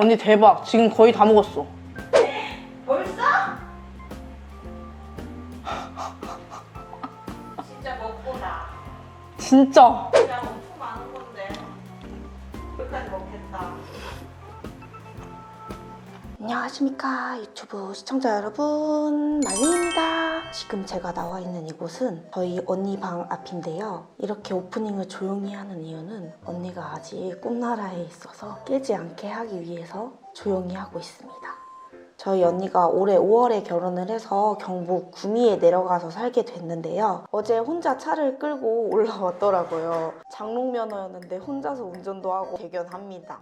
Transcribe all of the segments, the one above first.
언니 대박. 지금 거의 다 먹었어. 벌써? 진짜 먹보다. 진짜. 안녕하십니까 유튜브 시청자 여러분 말리입니다 지금 제가 나와 있는 이곳은 저희 언니 방 앞인데요 이렇게 오프닝을 조용히 하는 이유는 언니가 아직 꿈나라에 있어서 깨지 않게 하기 위해서 조용히 하고 있습니다 저희 언니가 올해 5월에 결혼을 해서 경북 구미에 내려가서 살게 됐는데요. 어제 혼자 차를 끌고 올라왔더라고요. 장롱면허였는데 혼자서 운전도 하고 대견합니다.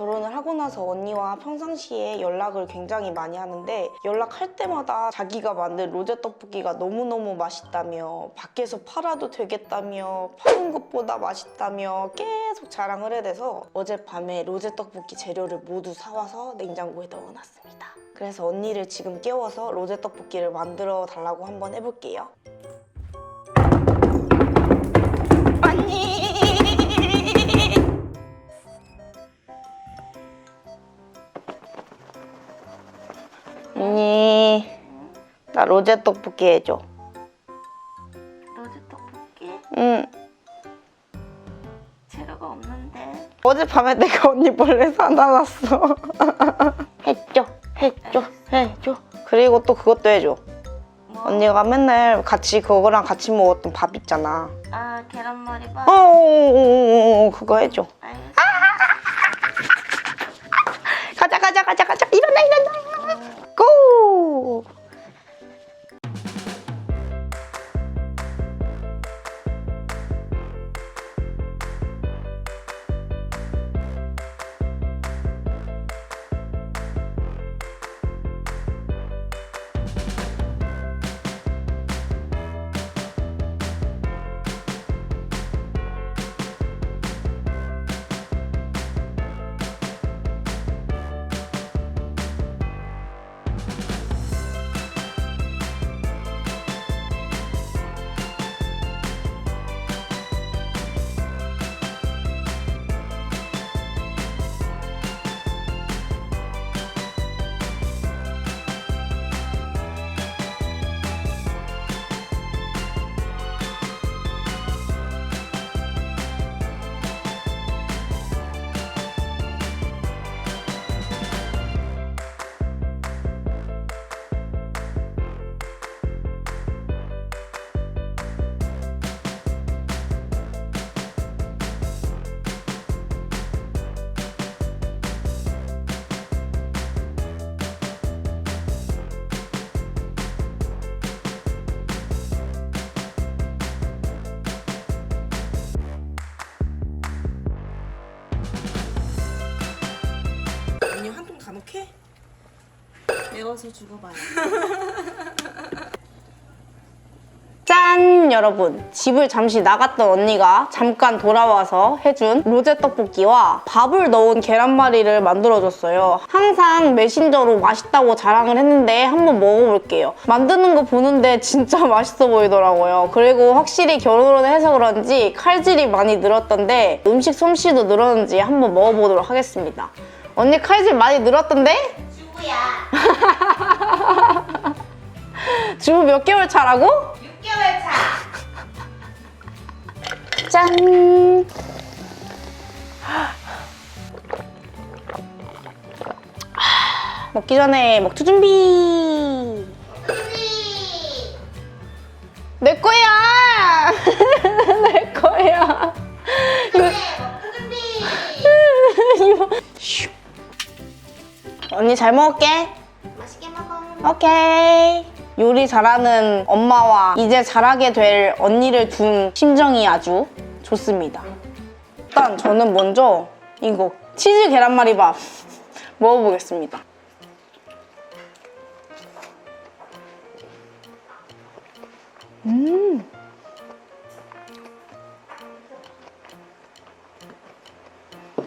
결혼을 하고 나서 언니와 평상시에 연락을 굉장히 많이 하는데 연락할 때마다 자기가 만든 로제 떡볶이가 너무너무 맛있다며 밖에서 팔아도 되겠다며 파는 것보다 맛있다며 계속 자랑을 해대서 어젯밤에 로제 떡볶이 재료를 모두 사와서 냉장고에 넣어놨습니다. 그래서 언니를 지금 깨워서 로제 떡볶이를 만들어 달라고 한번 해볼게요. 나 로제 떡볶이 해줘. 로제 떡볶이? 응. 재료가 없는데. 어젯밤에 내가 언니 몰래 사다 놨어. 해줘, 해줘, 해줘. 그리고 또 그것도 해줘. 뭐? 언니가 맨날 같이 그거랑 같이 먹었던 밥 있잖아. 아 계란말이 밥. 어, 어, 어, 어, 그거 해줘. 알겠어. 가자, 가자, 가자, 가자. 일어나, 일어나. 고! 매워서 죽어봐요. 짠! 여러분. 집을 잠시 나갔던 언니가 잠깐 돌아와서 해준 로제 떡볶이와 밥을 넣은 계란말이를 만들어줬어요. 항상 메신저로 맛있다고 자랑을 했는데 한번 먹어볼게요. 만드는 거 보는데 진짜 맛있어 보이더라고요. 그리고 확실히 결혼을 해서 그런지 칼질이 많이 늘었던데 음식 솜씨도 늘었는지 한번 먹어보도록 하겠습니다. 언니 칼질 많이 늘었던데? 주부야. 주부 몇 개월 차라고? 6개월 차. 짠! 먹기 전에 먹투 준비! 내 거야! 내 거야! 이거, 이거. 슉. 언니 잘 먹을게. 맛있게 먹어. 오케이. 요리 잘하는 엄마와 이제 잘하게 될 언니를 둔 심정이 아주 좋습니다. 일단 저는 먼저 이거 치즈 계란말이밥 먹어보겠습니다. 음.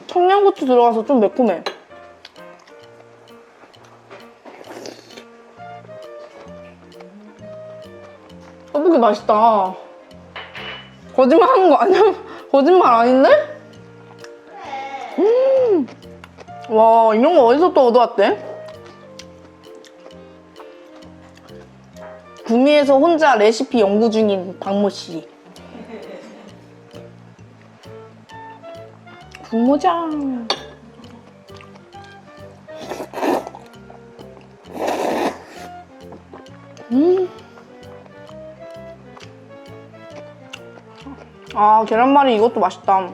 청양고추 들어가서 좀 매콤해. 떡볶이 맛있다. 거짓말 하는 거 아니야? 거짓말 아닌데? 음. 와 이런 거 어디서 또 얻어왔대? 구미에서 혼자 레시피 연구 중인 박모 씨. 분모장. 음. 아 계란말이 이것도 맛있다.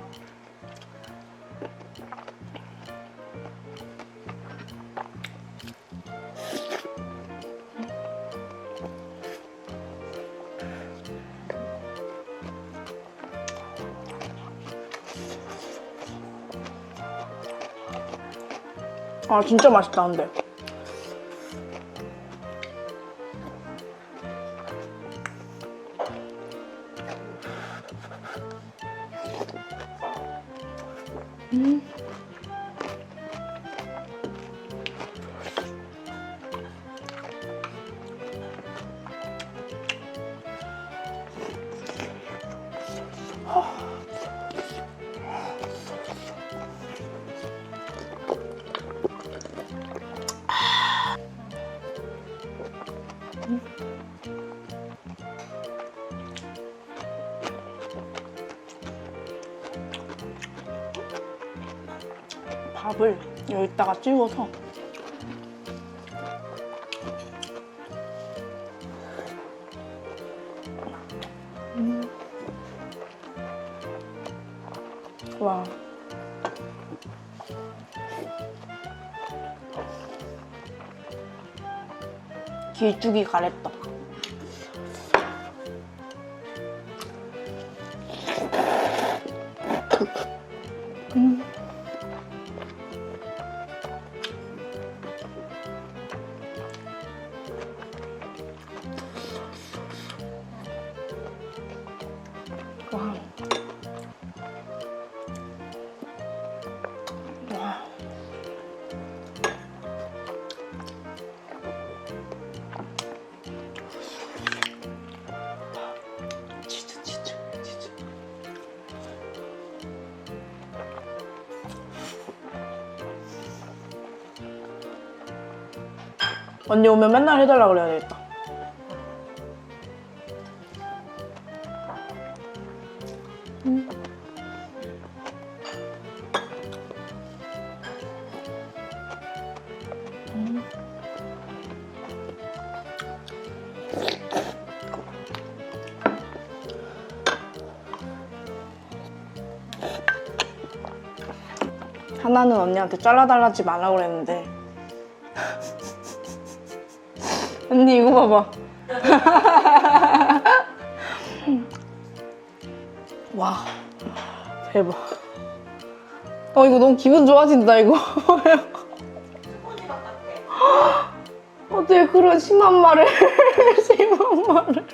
아 진짜 맛있다 근데 음. 음. 밥을 여기다가 찍어서 음. 와. 길쭉이 가랬다. 언니 오면 맨날 해달라 그래야 되겠다. 하나는 언니한테 잘라달라지 말라고 그랬는데 언니 이거 봐봐. 와. 대박. 어 이거 너무 기분 좋아진다 이거. 어떻게 그런 심한 말을 심한 말을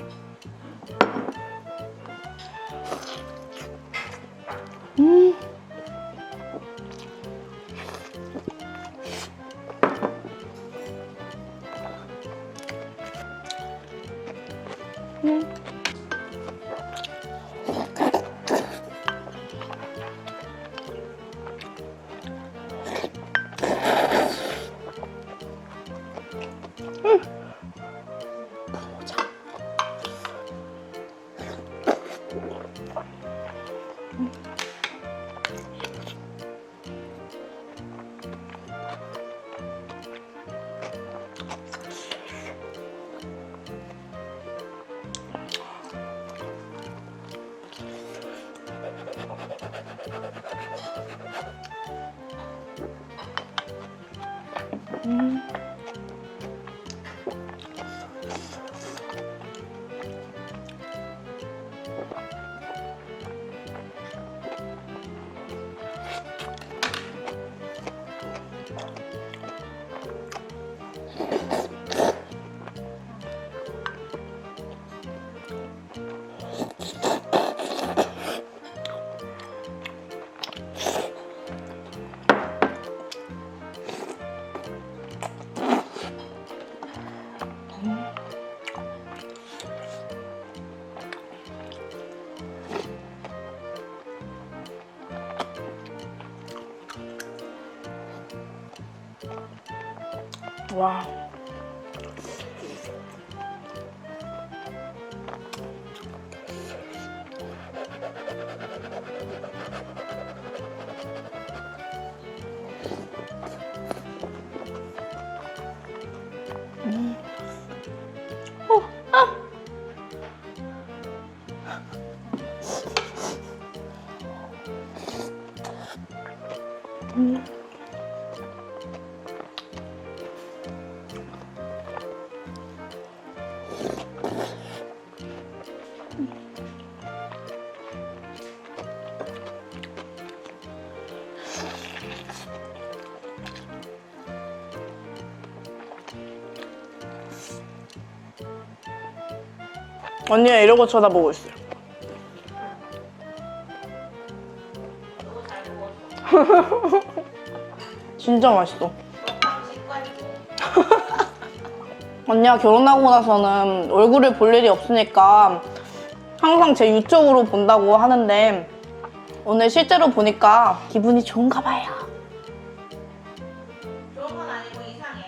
언니가 이러고 쳐다보고 있어요. 진짜 맛있어. 언니가 결혼하고 나서는 얼굴을 볼 일이 없으니까 항상 제 유튜브로 본다고 하는데 오늘 실제로 보니까 기분이 좋은가 봐요. 좋은 건 아니고 이상해.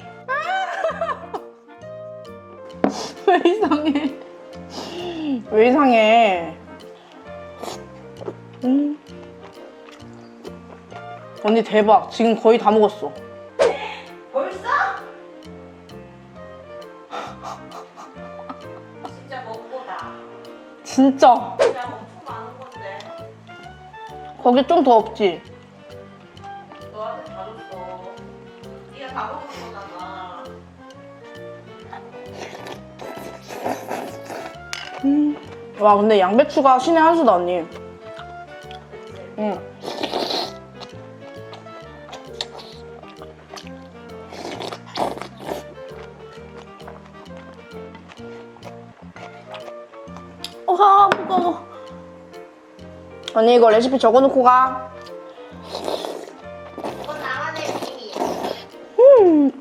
왜 이상해? 왜 이상해? 음. 언니 대박. 지금 거의 다 먹었어. 벌써? 진짜. 진짜 엄청 많은 건데. 거기 좀 더 없지? 거잖아. 와 근데 양배추가 신의 한 수다 언니. 와 무거워. 언니 이거 레시피 적어놓고 가. 그건 나만의 비밀.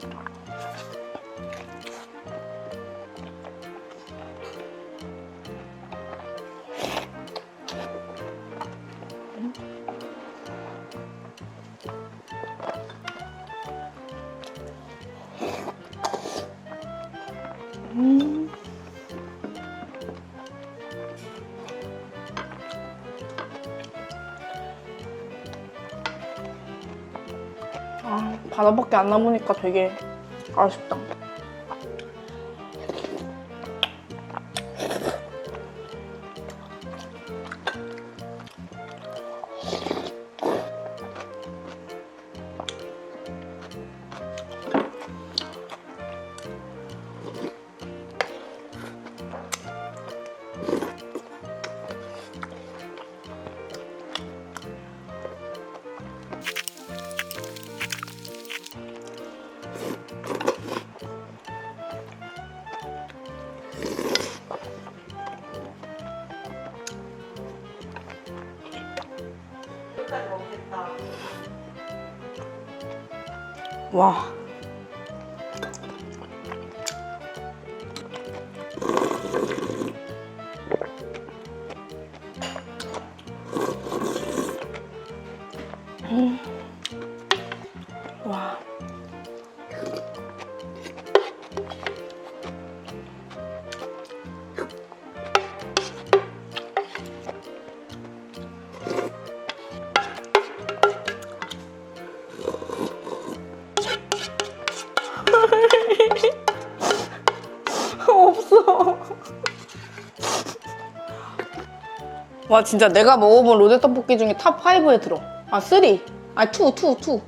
아 바다밖에 안 남으니까 되게 아쉽다. 와. 와 진짜 내가 먹어본 로제 떡볶이 중에 탑 5에 들어. 아 3. 아 2, 2, 2.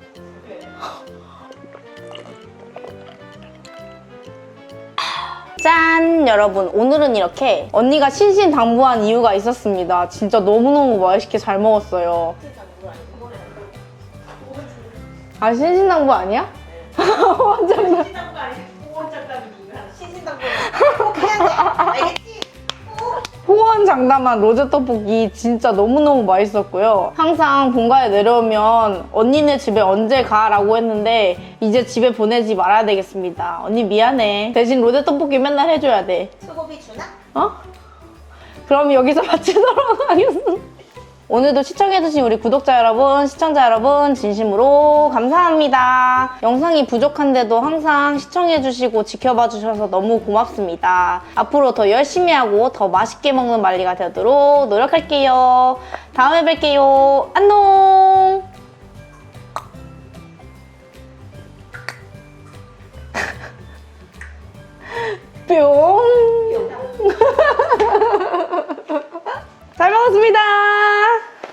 짠 여러분 오늘은 이렇게 언니가 신신당부한 이유가 있었습니다 진짜 너무너무 맛있게 잘 먹었어요 아 신신당부 아니야? 완전 신신당부 아니고 보건장담이 신신당부 꼭 해야 돼. 알겠지? 꼭. 호언장담한 로제 떡볶이 진짜 너무너무 맛있었고요. 항상 본가에 내려오면 언니네 집에 언제 가 라고 했는데 이제 집에 보내지 말아야 되겠습니다. 언니 미안해. 대신 로제 떡볶이 맨날 해줘야 돼. 수고비 주나? 어? 그럼 여기서 마치도록 하겠습니다. 오늘도 시청해주신 우리 구독자 여러분, 시청자 여러분, 진심으로 감사합니다. 영상이 부족한데도 항상 시청해주시고 지켜봐주셔서 너무 고맙습니다. 앞으로 더 열심히 하고 더 맛있게 먹는 말리가 되도록 노력할게요. 다음에 뵐게요. 안녕! 뿅! 잘 먹었습니다.